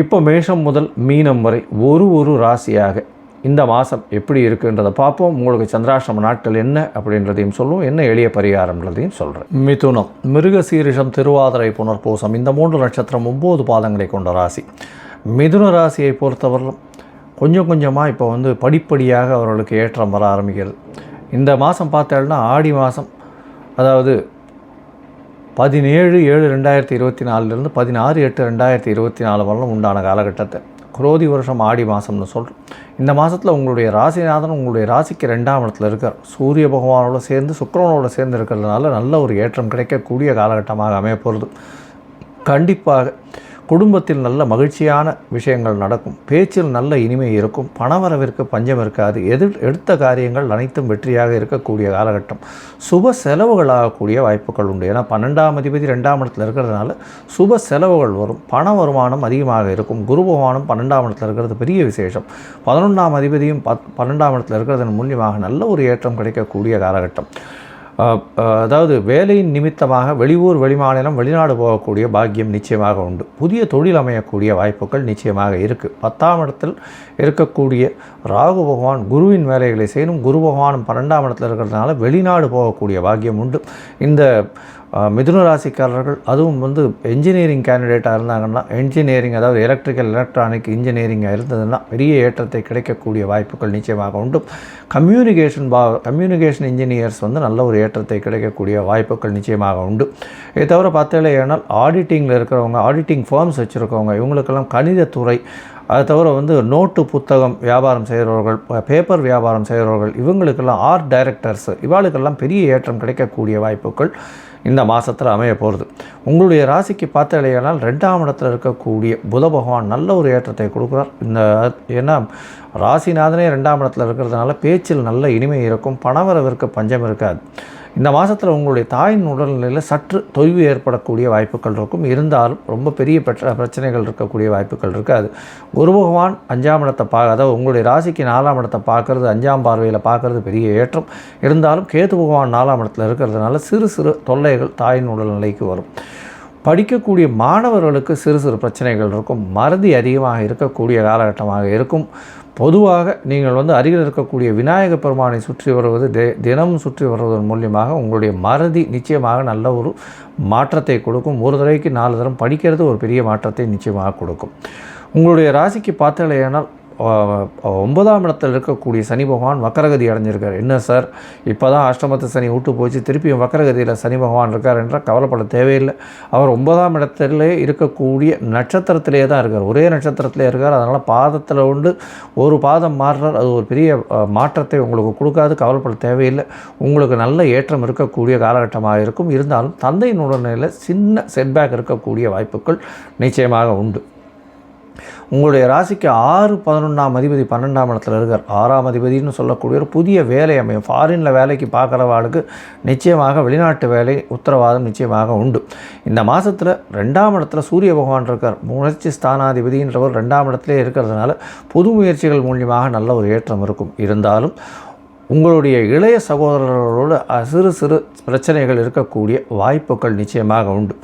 இப்போ மேஷம் முதல் மீனம் வரை ஒரு ஒரு ராசியாக இந்த மாதம் எப்படி இருக்குன்றதை பார்ப்போம். உங்களுக்கு சந்திராசிரம நாட்கள் என்ன அப்படின்றதையும் சொல்லுவோம். என்ன எளிய பரிகாரம்ன்றதையும் சொல்கிறேன் மிதுனம். மிருக சீரிஷம் திருவாதிரை புனர்பூசம் இந்த மூன்று நட்சத்திரம் ஒம்பது பாதங்களை கொண்ட ராசி. மிதுன ராசியை பொறுத்தவரையிலும் கொஞ்சம் கொஞ்சமாக இப்போ வந்து படிப்படியாக அவர்களுக்கு ஏற்றம் வர ஆரம்பிக்கிறது. இந்த மாதம் பார்த்தேன்னா ஆடி மாதம் அதாவது பதினேழு ஏழு ரெண்டாயிரத்தி இருபத்தி நாலுலேருந்து பதினாறு எட்டு ரெண்டாயிரத்தி இருபத்தி நாலு வரலும் உண்டான காலகட்டத்தை. குரோதி வருஷம் ஆடி மாதம்னு சொல்கிறோம் இந்த மாதத்தில் உங்களுடைய ராசிநாதன் உங்களுடைய ராசிக்கு ரெண்டாம் இடத்துல இருக்கார். சூரிய பகவானோட சேர்ந்து சுக்கரனோட சேர்ந்து இருக்கிறதுனால நல்ல ஒரு ஏற்றம் கிடைக்கக்கூடிய காலகட்டமாக அமைய போகிறது கண்டிப்பாக குடும்பத்தில் நல்ல மகிழ்ச்சியான விஷயங்கள் நடக்கும். பேச்சில் நல்ல இனிமை இருக்கும். பணவரவிற்கு பஞ்சம் இருக்காது. எதிர் எடுத்த காரியங்கள் அனைத்தும் வெற்றியாக இருக்கக்கூடிய காலகட்டம். சுப செலவுகளாகக்கூடிய வாய்ப்புகள் உண்டு. ஏன்னா பன்னெண்டாம் அதிபதி ரெண்டாம் இடத்துல இருக்கிறதுனால சுப செலவுகள் வரும். பண வருமானம் அதிகமாக இருக்கும். குரு பகவானும் பன்னெண்டாம் இடத்துல இருக்கிறது பெரிய விசேஷம். பதினொன்றாம் அதிபதியும் பத் பன்னெண்டாம் இடத்துல இருக்கிறதன் மூலியமாக நல்ல ஒரு ஏற்றம் கிடைக்கக்கூடிய காலகட்டம். அதாவது வேலையின் நிமித்தமாக வெளியூர் வெளிமாநிலம் வெளிநாடு போகக்கூடிய பாக்கியம் நிச்சயமாக உண்டு. புதிய தொழில் அமையக்கூடிய வாய்ப்புகள் நிச்சயமாக இருக்குது பத்தாம் இடத்தில் இருக்கக்கூடிய ராகு பகவான் குருவின் வேலைகளை செய்யணும். குரு பகவானும் பன்னெண்டாம் இடத்தில் இருக்கிறதுனால வெளிநாடு போகக்கூடிய பாக்கியம் உண்டு. இந்த மிதுன ராசிக்காரர்கள் அதுவும் வந்து என்ஜினியரிங் கேண்டிடேட்டாக இருந்தாங்கன்னா என்ஜினியரிங் அதாவது எலக்ட்ரிக்கல் எலக்ட்ரானிக் இன்ஜினியரிங்காக இருந்ததுன்னா பெரிய ஏற்றத்தை கிடைக்கக்கூடிய வாய்ப்புகள் நிச்சயமாக உண்டு. கம்யூனிகேஷன் பா கம்யூனிகேஷன் இன்ஜினியர்ஸ் வந்து நல்ல ஒரு ஏற்றத்தை கிடைக்கக்கூடிய வாய்ப்புகள் நிச்சயமாக உண்டு. இதை தவிர பார்த்தாலே ஏனால் ஆடிட்டிங்கில் இருக்கிறவங்க ஆடிட்டிங் ஃபார்ம்ஸ் வச்சுருக்கவங்க இவங்களுக்கெல்லாம் கணிதத்துறை அதை தவிர வந்து நோட்டு புத்தகம் வியாபாரம் செய்கிறவர்கள் பேப்பர் வியாபாரம் செய்கிறவர்கள் இவங்களுக்கெல்லாம் ஆர்ட் டைரக்டர்ஸ் இவாளுக்கெல்லாம் பெரிய ஏற்றம் கிடைக்கக்கூடிய வாய்ப்புகள். இந்த மாதத்தில் அமைய போகிறது உங்களுடைய ராசிக்கு பார்த்தாலேயானால் ரெண்டாம் இடத்துல இருக்கக்கூடிய புத பகவான் நல்ல ஒரு ஏற்றத்தை கொடுக்குறார். இந்த ஏன்னா ராசிநாதனே ரெண்டாம் இடத்துல இருக்கிறதுனால பேச்சில் நல்ல இனிமை இருக்கும் பணவரவிற்கு பஞ்சம் இருக்காது. இந்த மாதத்தில் உங்களுடைய தாயின் உடல்நிலையில் சற்று தொய்வு ஏற்படக்கூடிய வாய்ப்புகள் இருக்கும். இருந்தாலும் ரொம்ப பெரிய பெற்ற பிரச்சனைகள் இருக்கக்கூடிய வாய்ப்புகள் இருக்காது. குரு பகவான் அஞ்சாம் இடத்தை பார்க்க அதாவது உங்களுடைய ராசிக்கு நாலாம் இடத்தை பார்க்கறது அஞ்சாம் பார்வையில் பார்க்கறது பெரிய ஏற்றம். இருந்தாலும் கேது பகவான் நாலாம் இடத்துல இருக்கிறதுனால சிறு சிறு தொல்லைகள் தாயின் உடல்நிலைக்கு வரும். படிக்கக்கூடிய மாணவர்களுக்கு சிறு சிறு பிரச்சனைகள் இருக்கும். மறதி அதிகமாக இருக்கக்கூடிய காலகட்டமாக இருக்கும். பொதுவாக நீங்கள் வந்து அருகில் இருக்கக்கூடிய விநாயக பெருமானை சுற்றி வருவது தினமும் சுற்றி வருவதன் மூலியமாக உங்களுடைய மறதி நிச்சயமாக நல்ல ஒரு மாற்றத்தை கொடுக்கும். ஒரு தடவைக்கு நாலு தரம் படிக்கிறது ஒரு பெரிய மாற்றத்தை நிச்சயமாக கொடுக்கும். உங்களுடைய ராசிக்கு பார்த்தலையானால் ஒன்பதாம் இடத்தில் இருக்கக்கூடிய சனி பகவான் வக்கரகதி அடைஞ்சிருக்கார். என்ன சார்? இப்போ தான் அஷ்டமத்து சனி விட்டு போச்சு திருப்பியும் வக்கரகதியில் சனி பகவான் இருக்கார் என்றால் கவலைப்பட தேவையில்லை. அவர் ஒன்பதாம் இடத்திலே இருக்கக்கூடிய நட்சத்திரத்திலே தான் இருக்கார். ஒரே நட்சத்திரத்திலே இருக்கார். அதனால் பாதத்தில் உண்டு. ஒரு பாதம் மாறுறார். அது ஒரு பெரிய மாற்றத்தை உங்களுக்கு கொடுக்காது. கவலைப்பட தேவையில்லை. உங்களுக்கு நல்ல ஏற்றம் இருக்கக்கூடிய காலகட்டமாக இருக்கும். இருந்தாலும் தந்தையின் உடல்நிலையில் சின்ன செட்பேக் இருக்கக்கூடிய வாய்ப்புகள் நிச்சயமாக உண்டு. உங்களுடைய ராசிக்கு ஆறு பதினொன்றாம் அதிபதி பன்னெண்டாம் இடத்துல இருக்கார். ஆறாம் அதிபதினு சொல்லக்கூடிய ஒரு புதிய வேலை அமையும். ஃபாரினில் வேலைக்கு பார்க்குறவாளுக்கு நிச்சயமாக வெளிநாட்டு வேலை உத்தரவாதம் நிச்சயமாக உண்டு. இந்த மாதத்தில் ரெண்டாம் இடத்துல சூரிய பகவான் இருக்கார். முயற்சி ஸ்தானாதிபதின்றவர் ரெண்டாம் இடத்துல இருக்கிறதுனால புது முயற்சிகள் மூலியமாக நல்ல ஒரு ஏற்றம் இருக்கும். இருந்தாலும் உங்களுடைய இளைய சகோதரர்களோடு சிறு சிறு பிரச்சனைகள் இருக்கக்கூடிய வாய்ப்புகள் நிச்சயமாக உண்டு.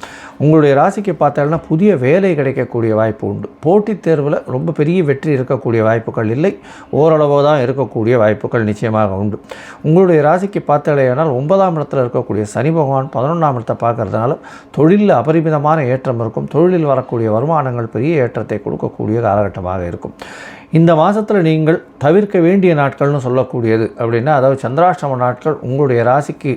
உங்களுடைய ராசிக்கு பார்த்தாலும்னா புதிய வேலை கிடைக்கக்கூடிய வாய்ப்பு உண்டு. போட்டித் தேர்வில் ரொம்ப பெரிய வெற்றி இருக்கக்கூடிய வாய்ப்புகள் இல்லை. ஓரளவு தான் இருக்கக்கூடிய வாய்ப்புகள் நிச்சயமாக உண்டு. உங்களுடைய ராசிக்கு பார்த்தாலேயானால் ஒன்பதாம் இடத்துல இருக்கக்கூடிய சனி பகவான் பதினொன்றாம் இடத்தை பார்க்கறதுனால தொழிலில் அபரிமிதமான ஏற்றம் இருக்கும். தொழிலில் வரக்கூடிய வருமானங்கள் பெரிய ஏற்றத்தை கொடுக்கக்கூடிய காலகட்டமாக இருக்கும். இந்த மாதத்தில் நீங்கள் தவிர்க்க வேண்டிய நாட்கள்னு சொல்லக்கூடியது அப்படின்னா அதாவது சந்திராஷ்டம நாட்கள் உங்களுடைய ராசிக்கு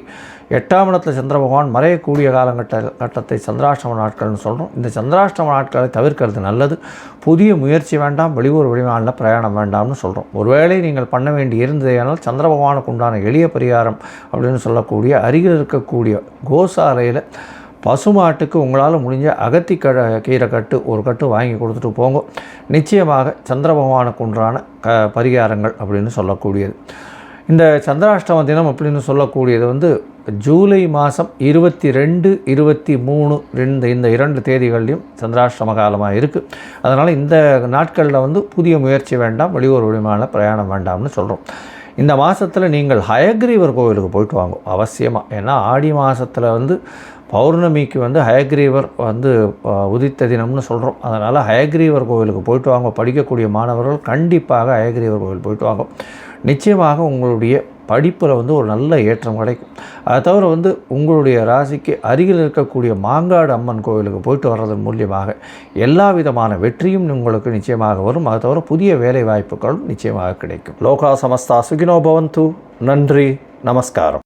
எட்டாம் இடத்துல சந்திர பகவான் மறையக்கூடிய காலகட்ட கட்டத்தை சந்திராஷ்டம நாட்கள்னு சொல்கிறோம் இந்த சந்திராஷ்டம நாட்களை தவிர்க்கிறது நல்லது. புதிய முயற்சி வேண்டாம் வெளியூர் வெளிமாநில பிரயாணம் வேண்டாம்னு சொல்கிறோம் ஒருவேளை நீங்கள் பண்ண வேண்டி இருந்ததேனால் சந்திர பகவானுக்கு உண்டான எளிய பரிகாரம் அப்படின்னு சொல்லக்கூடிய அருகில் இருக்கக்கூடிய கோசாலையில் பசுமாட்டுக்கு உங்களால் முடிஞ்ச அகத்தி க கீரை கட்டு ஒரு கட்டு வாங்கி கொடுத்துட்டு போங்க. நிச்சயமாக சந்திர பகவானுக்கு உண்டான க பரிகாரங்கள் அப்படின்னு சொல்லக்கூடியது. இந்த சந்திராஷ்டம தினம் அப்படின்னு சொல்லக்கூடியது வந்து ஜூலை மாதம் இருபத்தி ரெண்டு இருபத்தி மூணு ரெண்டு இந்த இரண்டு தேதிகள்லையும் சந்திராஷ்டம காலமாக இருக்குது அதனால் இந்த நாட்களில் வந்து புதிய முயற்சி வேண்டாம் வெளியூர் விமான பிரயாணம் வேண்டாம்னு சொல்கிறோம் இந்த மாதத்தில் நீங்கள் ஹயக்ரீவர் கோவிலுக்கு போயிட்டு வாங்க அவசியமாக ஏன்னா ஆடி மாதத்தில் வந்து பௌர்ணமிக்கு வந்து ஹயக்ரீவர் வந்து உதித்த தினம்னு சொல்கிறோம் அதனால் ஹயக்ரீவர் கோவிலுக்கு போயிட்டு வாங்க. படிக்கக்கூடிய மாணவர்கள் கண்டிப்பாக ஹயக்ரீவர் கோவில் போயிட்டு வாங்க. நிச்சயமாக உங்களுடைய படிப்பில் வந்து ஒரு நல்ல ஏற்றம் கிடைக்கும். அதை தவிர வந்து உங்களுடைய ராசிக்கு அருகில் இருக்கக்கூடிய மாங்காடு அம்மன் கோவிலுக்கு போயிட்டு வர்றதன் மூலியமாக எல்லா விதமான வெற்றியும் உங்களுக்கு நிச்சயமாக வரும். அதை தவிர புதிய வேலை வாய்ப்புகளும் நிச்சயமாக கிடைக்கும். லோகா சமஸ்தா சுகினோ பவந்து. நன்றி. நமஸ்காரம்.